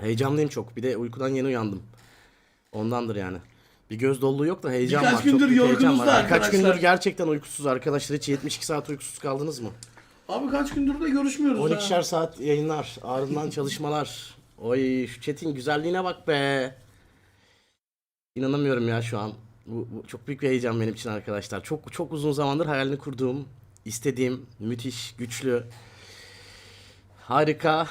Heyecanlıyım çok. Bir de uykudan yeni uyandım. Ondandır yani. Bir göz doluluğu yok da heyecan Birkaç var. gündür çok büyük heyecan yorgunuz var. da arkadaşlar. gündür gerçekten uykusuz arkadaşlar. Hiç 72 saat uykusuz kaldınız mı? Abi kaç gündür de görüşmüyoruz 12'şer ha. saat yayınlar, ardından çalışmalar. Oy şu chat'in güzelliğine bak be. İnanamıyorum ya şu an. Bu, bu çok büyük bir heyecan benim için arkadaşlar. Çok çok uzun zamandır hayalini kurduğum, istediğim, müthiş, güçlü, harika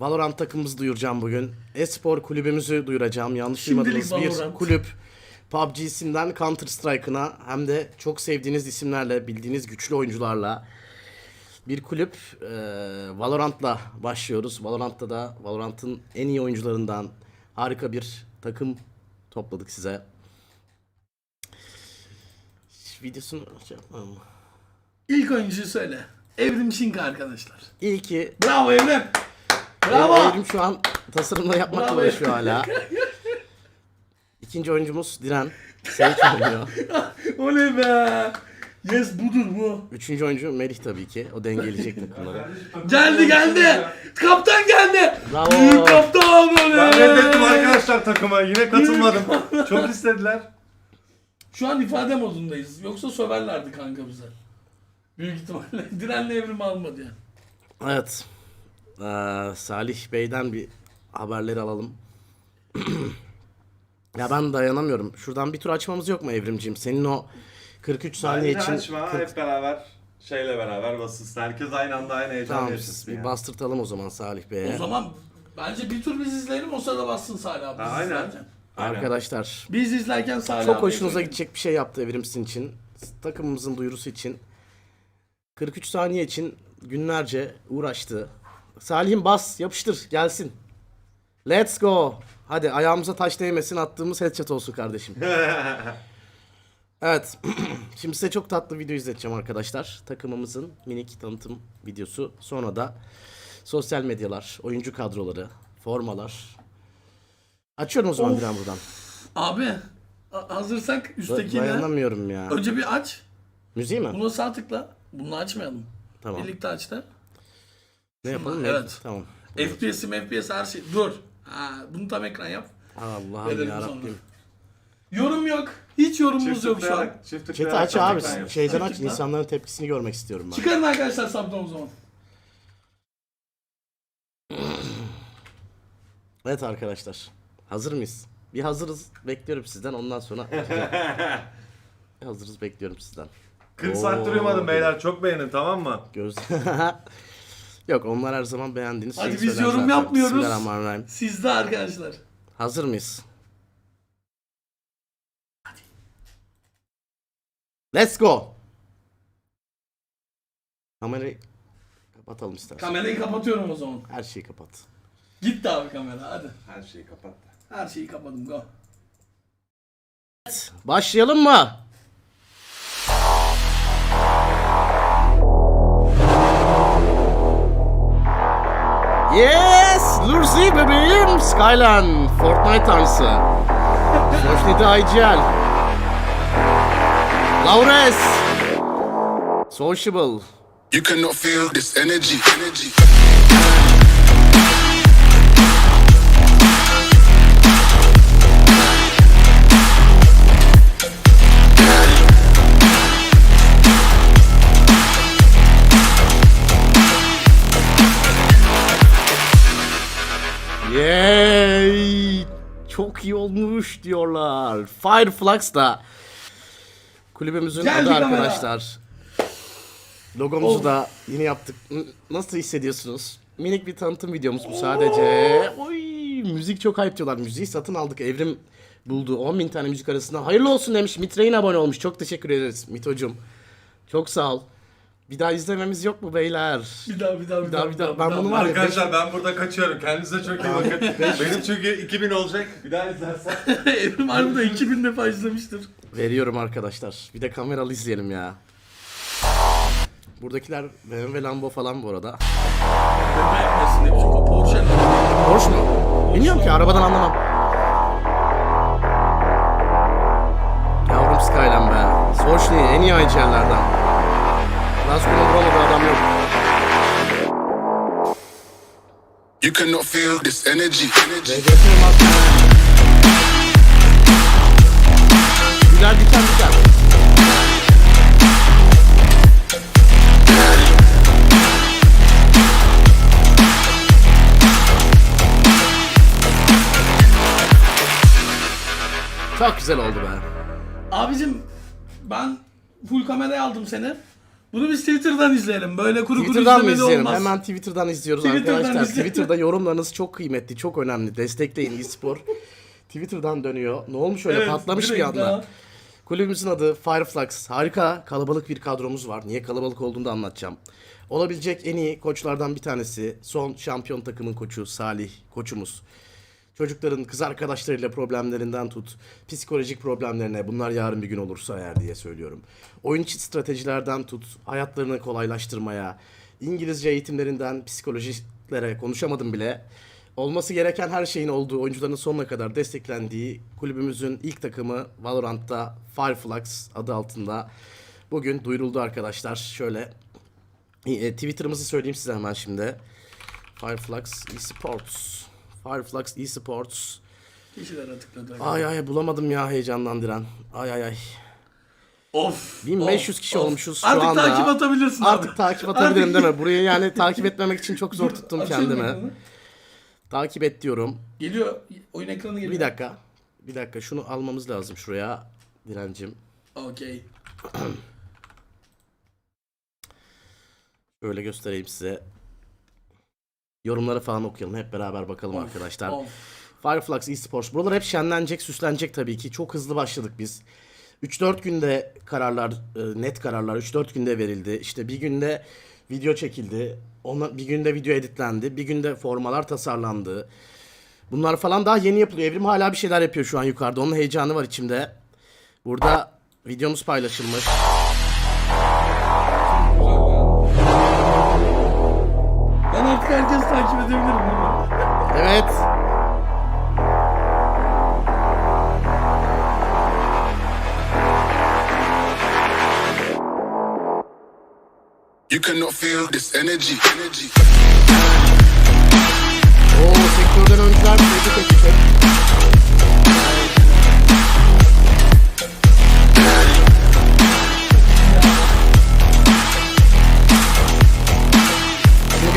Valorant takımımızı duyuracağım bugün. Espor kulübümüzü duyuracağım. Yanlış Şimdilik duymadığınız bir kulüp. PUBG'sinden Counter Strike'ına hem de çok sevdiğiniz isimlerle, bildiğiniz güçlü oyuncularla bir kulüp e, Valorant'la başlıyoruz. Valorant'ta da Valorant'ın en iyi oyuncularından harika bir takım topladık size. Videosunu şey yapmam mı? İlk oyuncuyu söyle. Evrim Şinka arkadaşlar. İlki Bravo Evrim. Bravo. Bravo. Evrim şu an tasarımları yapmakla Bravo. uğraşıyor hala. İkinci oyuncumuz Diren. Sage oynuyor. Oley be. Yes budur bu. Üçüncü oyuncu Melih tabii ki. O dengeleyecek takımları. Geldi geldi. Kaptan geldi. Bravo. Büyük kaptan oley. Ben reddettim arkadaşlar takıma. Yine katılmadım. Çok istediler. Şu an ifade modundayız. Yoksa söverlerdi kanka bize. Büyük ihtimalle. Direnle Evrim almadı yani. Evet. Ee, Salih Bey'den bir haberleri alalım. ya ben dayanamıyorum. Şuradan bir tur açmamız yok mu Evrimciğim? Senin o 43 saniye Bence için... açma. 40 Hep beraber şeyle beraber basılsın. Herkes aynı anda aynı heyecan Tamam yaşasın bir yani. bastırtalım o zaman Salih Bey'e. O zaman bence bir tur biz izleyelim o sırada bassın Salih abi. Biz Ha, aynen. izlerken. Aynen. Arkadaşlar Biz izlerken Salih çok abi hoşunuza gidecek bir şey yaptı Evrim sizin için. Takımımızın duyurusu için. 43 saniye için günlerce uğraştı. Salih'im bas yapıştır gelsin. Let's go. Hadi ayağımıza taş değmesin attığımız headshot olsun kardeşim. Evet. Şimdi size çok tatlı video izleteceğim arkadaşlar. Takımımızın minik tanıtım videosu. Sonra da sosyal medyalar, oyuncu kadroları, formalar. Açıyorum o zaman Of. Diren buradan. Abi a- hazırsak Da- üsttekine. dayanamıyorum ya. Önce bir aç. Müziği mi? Buna sağ tıkla. Bunu açmayalım. Tamam. Birlikte aç da. Ne yapalım? evet. Tamam. FPS'im FPS her şey. Dur. Ha, bunu tam ekran yap. Allah'ım Verelim ya sonra. Rabbim. Yorum yok. Hiç yorumumuz yok şu an. çift Chat'i tıklayarak aç abi. yap. Şeyden aç. Tıkla. insanların tepkisini görmek istiyorum ben. Çıkarın arkadaşlar sabdan o zaman. Evet arkadaşlar. Hazır mıyız? Bir hazırız. Bekliyorum sizden. Ondan sonra atacağım. Bir hazırız. Bekliyorum sizden. 40 saat uyumadım beyler. Çok beğenin tamam mı? Göz... Yok onlar her zaman beğendiğiniz Hadi şeyi biz söyler yorum zaten. yapmıyoruz. Bismillahirrahmanirrahim. Sizde arkadaşlar. Hazır mıyız? Let's go. Kamerayı kapatalım istersen. Kamerayı kapatıyorum o zaman. Her şeyi kapat. Gitti abi kamera hadi. Her şeyi kapat. Her şeyi kapadım go. Başlayalım mı? Yes! Lurzi bebeğim! Skyline! Fortnite tanrısı. Soşnidi IGL. Laures! Sociable. You cannot feel this energy, energy. Yay! Çok iyi olmuş diyorlar. Fireflux da kulübümüzün Geldi adı arkadaşlar. Logomuzu Of. da yeni yaptık. Nasıl hissediyorsunuz? Minik bir tanıtım videomuz bu sadece. Oy, müzik çok hype diyorlar. Müziği satın aldık. Evrim buldu. 10 bin tane müzik arasında. Hayırlı olsun demiş. Mitre'in abone olmuş. Çok teşekkür ederiz Mito'cum. Çok sağ ol. Bir daha izlememiz yok mu beyler? Bir daha bir daha bir daha, bir daha. Ben bunu var ya- Arkadaşlar ben burada kaçıyorum. Kendinize çok iyi bakın. Benim çünkü 2000 olacak. Bir daha izlersen. Evrim harbiden 2000 defa izlemiştir. Veriyorum arkadaşlar. Bir de kameralı izleyelim ya. Buradakiler BMW Lambo falan bu arada. Biçim o Porsche mu? Bilmiyorum ki arabadan anlamam. Yavrum Skyline be. Soçni en iyi Raskolu vuramadı adam yok. You cannot feel this energy. Güler diken diken. Çok güzel oldu be. Abicim ben full kameraya aldım seni. Bunu biz Twitter'dan izleyelim. Böyle kuru kuru Twitter'dan mı izlemeli izleyelim? olmaz. Hemen Twitter'dan izliyoruz Twitter'dan arkadaşlar. izleyelim. Twitter'da yorumlarınız çok kıymetli, çok önemli. Destekleyin e-spor. Twitter'dan dönüyor. Ne olmuş öyle Evet, patlamış bir direkt anda. daha. Kulübümüzün adı Fireflux. Harika, kalabalık bir kadromuz var. Niye kalabalık olduğunu da anlatacağım. Olabilecek en iyi koçlardan bir tanesi. Son şampiyon takımın koçu Salih, koçumuz. Çocukların kız arkadaşlarıyla problemlerinden tut, psikolojik problemlerine bunlar yarın bir gün olursa eğer diye söylüyorum. Oyun içi stratejilerden tut, hayatlarını kolaylaştırmaya, İngilizce eğitimlerinden psikolojilere konuşamadım bile. Olması gereken her şeyin olduğu, oyuncuların sonuna kadar desteklendiği kulübümüzün ilk takımı Valorant'ta Fireflux adı altında bugün duyuruldu arkadaşlar. Şöyle e, Twitter'ımızı söyleyeyim size hemen şimdi. Fireflux Esports. Fireflux Esports. Kişilere tıkladı. Ay ay bulamadım ya heyecandan Diren. Ay ay ay. Of. 1500 of, kişi of. olmuşuz şu Artık anda. takip atabilirsin Artık abi. takip atabilirim Artık- değil mi? Burayı yani takip etmemek için çok zor tuttum ekranı. Takip et diyorum. Geliyor. Oyun ekranı geliyor. Bir dakika. Bir dakika şunu almamız lazım şuraya. Direncim. Okey. Şöyle göstereyim size. Yorumları falan okuyalım. Hep beraber bakalım Of, arkadaşlar. of. Fireflux Esports. Buralar hep şenlenecek, süslenecek tabii ki. Çok hızlı başladık biz. 3-4 günde kararlar, e, net kararlar 3-4 günde verildi. İşte bir günde video çekildi. Ona, bir günde video editlendi. Bir günde formalar tasarlandı. Bunlar falan daha yeni yapılıyor. Evrim hala bir şeyler yapıyor şu an yukarıda. Onun heyecanı var içimde. Burada videomuz paylaşılmış. Artık herkes takip değil mi? Evet. You cannot feel this energy, energy. Oo sektörden oyuncular tebrik edecek.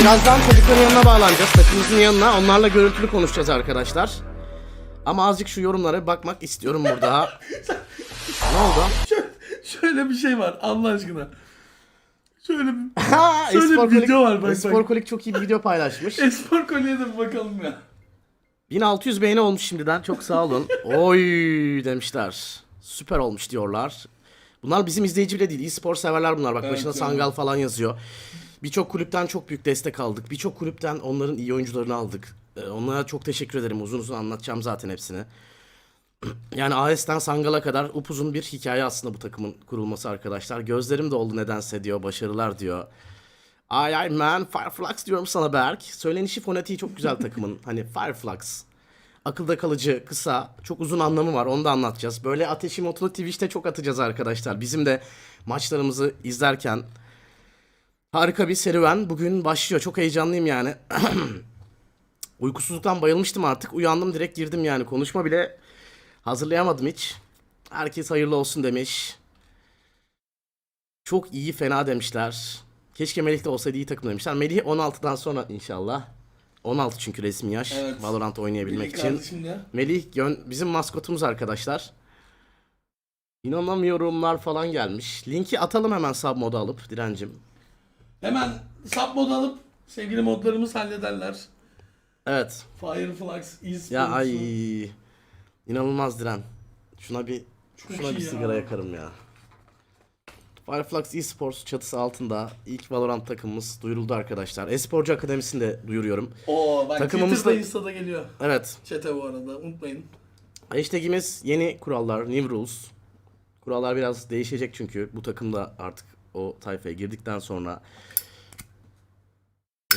Birazdan çocukların yanına bağlanacağız. Takımımızın yanına. Onlarla görüntülü konuşacağız arkadaşlar. Ama azıcık şu yorumlara bir bakmak istiyorum burada. ne oldu? Şöyle bir şey var Allah aşkına. Şöyle bir Şöyle bir Espor video Kolik- var, bak, Espor. Kolik çok iyi bir video paylaşmış. espor kolye de bir bakalım ya. 1600 beğeni olmuş şimdiden. Çok sağ olun. Oy demişler. Süper olmuş diyorlar. Bunlar bizim izleyici bile değil. E-spor severler bunlar. Bak Evet, başına evet. Sangal falan yazıyor. Birçok kulüpten çok büyük destek aldık. Birçok kulüpten onların iyi oyuncularını aldık. Ee, Onlara çok teşekkür ederim. Uzun uzun anlatacağım zaten hepsini. Yani AES'ten Sangal'a kadar upuzun bir hikaye aslında bu takımın kurulması arkadaşlar. Gözlerim de oldu nedense diyor. Başarılar diyor. Ay ay man Fireflux diyorum sana Berk. Söylenişi fonetiği çok güzel takımın. hani Fireflux. Akılda kalıcı, kısa, çok uzun anlamı var. Onu da anlatacağız. Böyle ateşi modunu Twitch'te çok atacağız arkadaşlar. Bizim de maçlarımızı izlerken harika bir serüven bugün başlıyor. Çok heyecanlıyım yani. Uykusuzluktan bayılmıştım artık. Uyandım direkt girdim yani. Konuşma bile hazırlayamadım hiç. Herkes hayırlı olsun demiş. Çok iyi fena demişler. Keşke Melih de olsaydı iyi takım demişler. Melih 16'dan sonra inşallah. 16 çünkü resmi yaş. Evet. Valorant oynayabilmek Melih için. Melih Gön bizim maskotumuz arkadaşlar. İnanamıyorumlar falan gelmiş. Linki atalım hemen sub moda alıp direncim. Hemen sub mod alıp sevgili modlarımız hallederler. Evet. Fireflux, eSports. Ya ay inanılmaz diren. Şuna bir Çok şuna iyi bir ya. sigara yakarım ya. Fireflux Esports çatısı altında ilk Valorant takımımız duyuruldu arkadaşlar. Esporcu Akademisi'ni de duyuruyorum. Oo bak Takımımızda- Twitter'da Insta'da geliyor. Evet. Çete bu arada unutmayın. Hashtagimiz yeni kurallar, new rules. Kurallar biraz değişecek çünkü bu takımda artık o tayfaya girdikten sonra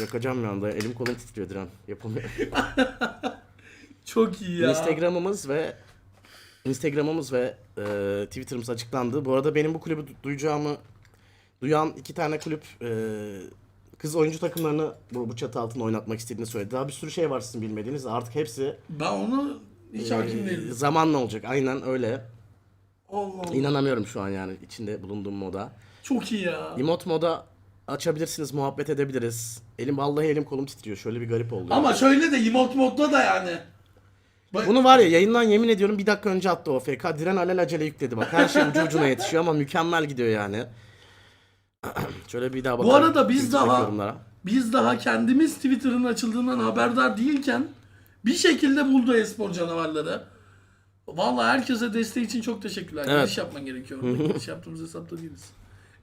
yakacağım bir anda. Elim kolum titriyor Diren. Yapamıyorum. Çok iyi ya. Instagram'ımız ve Instagram'ımız ve e, Twitter'ımız açıklandı. Bu arada benim bu kulübü du- duyacağımı duyan iki tane kulüp e, kız oyuncu takımlarını bu, bu çatı altında oynatmak istediğini söyledi. Daha bir sürü şey var sizin bilmediğiniz. Artık hepsi Ben onu hiç hakim e, değilim. zamanla olacak. Aynen öyle. Allah Allah. İnanamıyorum şu an yani içinde bulunduğum moda. Çok iyi ya. Emote moda açabilirsiniz, muhabbet edebiliriz. Elim vallahi elim kolum titriyor. Şöyle bir garip oldu. Ama şöyle de emote modda da yani. Bak, Bunu var ya yayından yemin ediyorum bir dakika önce attı o FK. Diren alelacele yükledi bak. Her şey ucu ucuna yetişiyor ama mükemmel gidiyor yani. Şöyle bir daha Bu bakalım. arada biz daha yorumlara. biz daha kendimiz Twitter'ın açıldığından haberdar değilken bir şekilde buldu espor canavarları. Vallahi herkese desteği için çok teşekkürler. Evet. Giriş yapman gerekiyor. Giriş yaptığımız hesapta değiliz.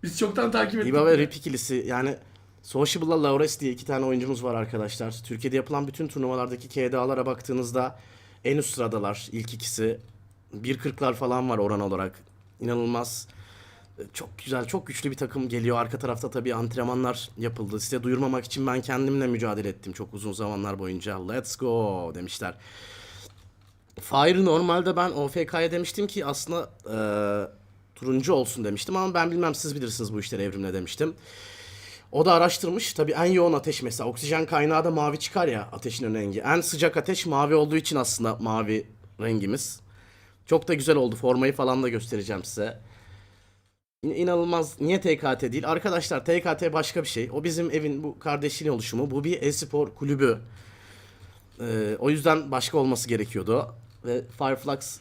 Biz çoktan takip ettik. İba ve Rip ikilisi yani Sociable'la Laures diye iki tane oyuncumuz var arkadaşlar. Türkiye'de yapılan bütün turnuvalardaki KDA'lara baktığınızda en üst sıradalar ilk ikisi. 1.40'lar falan var oran olarak. İnanılmaz. Çok güzel, çok güçlü bir takım geliyor. Arka tarafta tabii antrenmanlar yapıldı. Size duyurmamak için ben kendimle mücadele ettim çok uzun zamanlar boyunca. Let's go demişler. Fire normalde ben OFK'ya demiştim ki aslında eee, turuncu olsun demiştim ama ben bilmem siz bilirsiniz bu işleri evrimle demiştim. O da araştırmış. Tabii en yoğun ateş mesela. Oksijen kaynağı da mavi çıkar ya ateşin rengi. En sıcak ateş mavi olduğu için aslında mavi rengimiz. Çok da güzel oldu. Formayı falan da göstereceğim size. İn- İnanılmaz. Niye TKT değil? Arkadaşlar TKT başka bir şey. O bizim evin bu kardeşliğin oluşumu. Bu bir e-spor kulübü. Ee, o yüzden başka olması gerekiyordu. Ve Fireflux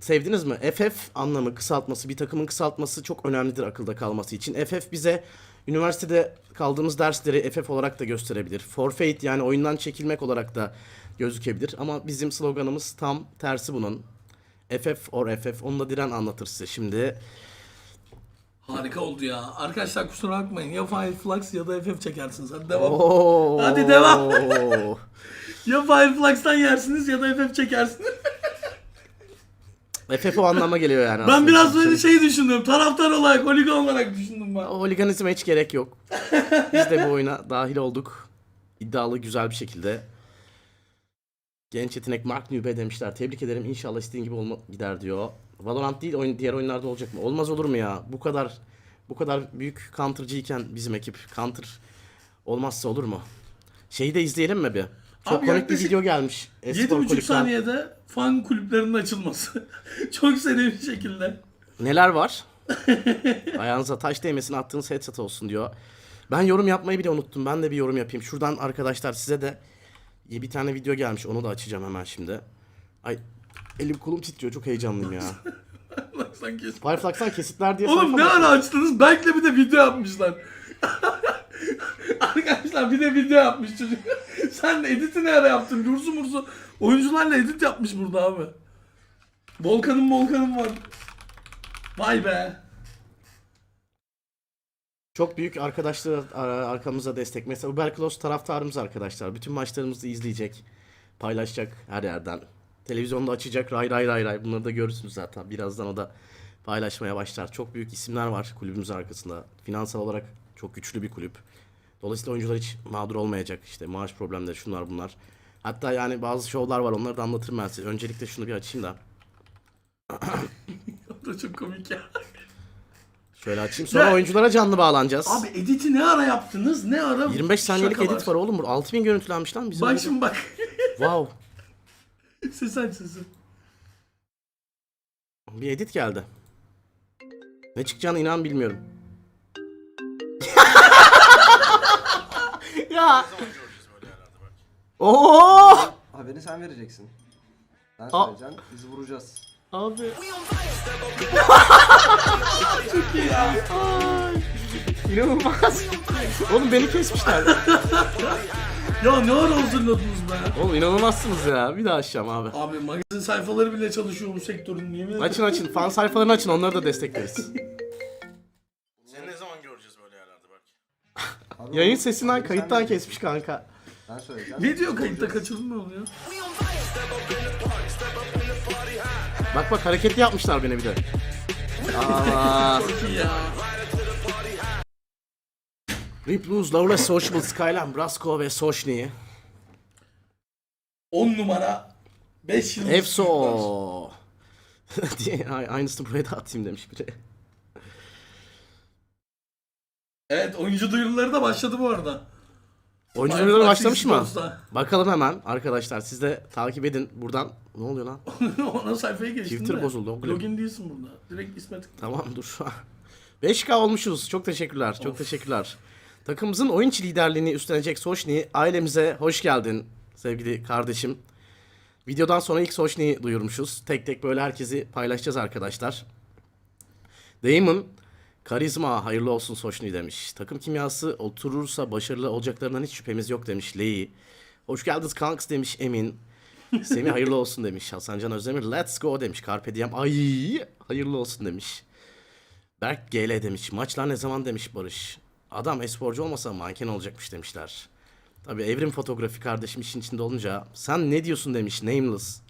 sevdiniz mi? FF anlamı, kısaltması, bir takımın kısaltması çok önemlidir akılda kalması için. FF bize üniversitede kaldığımız dersleri FF olarak da gösterebilir. Forfeit yani oyundan çekilmek olarak da gözükebilir. Ama bizim sloganımız tam tersi bunun. FF or FF. Onu da Diren anlatır size şimdi. Harika oldu ya. Arkadaşlar kusura bakmayın. Ya Fireflux ya da FF çekersiniz. Hadi devam. Oo. Hadi devam. Ya Fireflux'tan yersiniz ya da FF çekersiniz. FF o anlama geliyor yani. ben aslında. biraz böyle şey düşündüm. Taraftar olarak, holigan olarak düşündüm ben. O Holiganizme hiç gerek yok. Biz de bu oyuna dahil olduk. İddialı güzel bir şekilde. Genç yetenek Mark Nübe demişler. Tebrik ederim. İnşallah istediğin gibi olma gider diyor. Valorant değil oyun diğer oyunlarda olacak mı? Olmaz olur mu ya? Bu kadar bu kadar büyük counter'cıyken bizim ekip counter olmazsa olur mu? Şeyi de izleyelim mi bir? Çok Abi komik bir yaklaşık video gelmiş. Espor 7,5 kulüpten. saniyede fan kulüplerinin açılması. Çok seri bir şekilde. Neler var? Ayağınıza taş değmesin attığınız headset olsun diyor. Ben yorum yapmayı bile unuttum. Ben de bir yorum yapayım. Şuradan arkadaşlar size de bir tane video gelmiş. Onu da açacağım hemen şimdi. Ay elim kolum titriyor. Çok heyecanlıyım ya. Fireflux'tan kesitler diye Oğlum sayfa ne ara açtınız? Belki de bir de video yapmışlar. Arkadaşlar bir de video yapmış çocuk. Sen editi ne ara yaptın? Dursu mursu. Oyuncularla edit yapmış burada abi. Volkan'ın Volkan'ın var. Vay be. Çok büyük arkadaşlar ar- arkamıza destek. Mesela Uberclose taraftarımız arkadaşlar. Bütün maçlarımızı izleyecek. Paylaşacak her yerden. Televizyonda açacak. Ray ray ray ray. Bunları da görürsünüz zaten. Birazdan o da paylaşmaya başlar. Çok büyük isimler var kulübümüzün arkasında. Finansal olarak çok güçlü bir kulüp. Dolayısıyla oyuncular hiç mağdur olmayacak. İşte maaş problemleri şunlar bunlar. Hatta yani bazı şovlar var onları da anlatırım ben size. Öncelikle şunu bir açayım da. O da çok komik ya. Şöyle açayım. Sonra Ya- oyunculara canlı bağlanacağız. Abi editi ne ara yaptınız? Ne ara? 25 saniyelik edit var oğlum. bu. 6000 görüntülenmiş lan bizim. Bak şimdi bak. Wow. ses aç sesi. Bir edit geldi. Ne çıkacağını inan bilmiyorum. Ya. Oo! Haberini sen vereceksin. Sen Aa. söyleyeceksin, biz vuracağız. Abi. Çok iyi ya. Ay. İnanılmaz. Oğlum beni kesmişler. Ya ne ara hazırladınız be? Oğlum inanılmazsınız ya. Bir daha açacağım abi. Abi magazin sayfaları bile çalışıyor bu sektörün yemin ederim. Açın açın. Fan sayfalarını açın. Onları da destekleriz. Abi Yayın oğlum, sesinden sen kayıttan kesmiş kanka. Sen söyleyeceksin. Video biz kayıtta kaçırılmıyor oluyor. Bak bak hareketli yapmışlar beni bir de. Aa. Çok iyi ya. Rip Blues, Lawless, Sociable, Skyline, Brasco ve Sochni. 10 numara 5 yıl. Efso. diye aynısını buraya da atayım demiş biri. Evet oyuncu duyuruları da başladı bu arada. Oyuncu Firefly videoları başlamış mı? Sports'ta. Bakalım hemen arkadaşlar siz de takip edin buradan. Ne oluyor lan? Ona sayfaya geçtin Twitter de. bozuldu, o Login değilsin burada. Direkt isme tıkla. Tamam dur. 5K olmuşuz. Çok teşekkürler. Çok teşekkürler. Takımımızın oyun içi liderliğini üstlenecek Soşni ailemize hoş geldin sevgili kardeşim. Videodan sonra ilk Soşni'yi duyurmuşuz. Tek tek böyle herkesi paylaşacağız arkadaşlar. Damon karizma hayırlı olsun Soşni demiş. Takım kimyası oturursa başarılı olacaklarından hiç şüphemiz yok demiş Leyi. Hoş geldiniz kanks demiş Emin. Semih hayırlı olsun demiş. Hasancan Özdemir let's go demiş. Carpe diem ay hayırlı olsun demiş. Berk GL demiş. Maçlar ne zaman demiş Barış. Adam esporcu olmasa manken olacakmış demişler. Tabi evrim fotoğrafı kardeşim işin içinde olunca sen ne diyorsun demiş Nameless.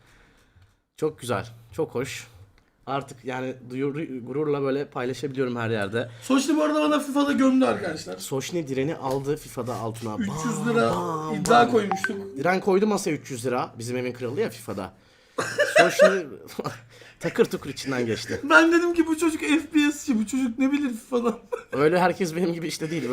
Çok güzel. Çok hoş. Artık yani duyur, gururla böyle paylaşabiliyorum her yerde. Soçli bu arada bana FIFA'da gömdü arkadaşlar. Soşni direni aldı FIFA'da altına. 300 Bam, lira bam, iddia bam. koymuştuk. Diren koydu masaya 300 lira. Bizim evin kralı ya FIFA'da. Soşni takır tukur içinden geçti. Ben dedim ki bu çocuk FPS'ci, bu çocuk ne bilir FIFA'dan. Öyle herkes benim gibi işte değil. Böyle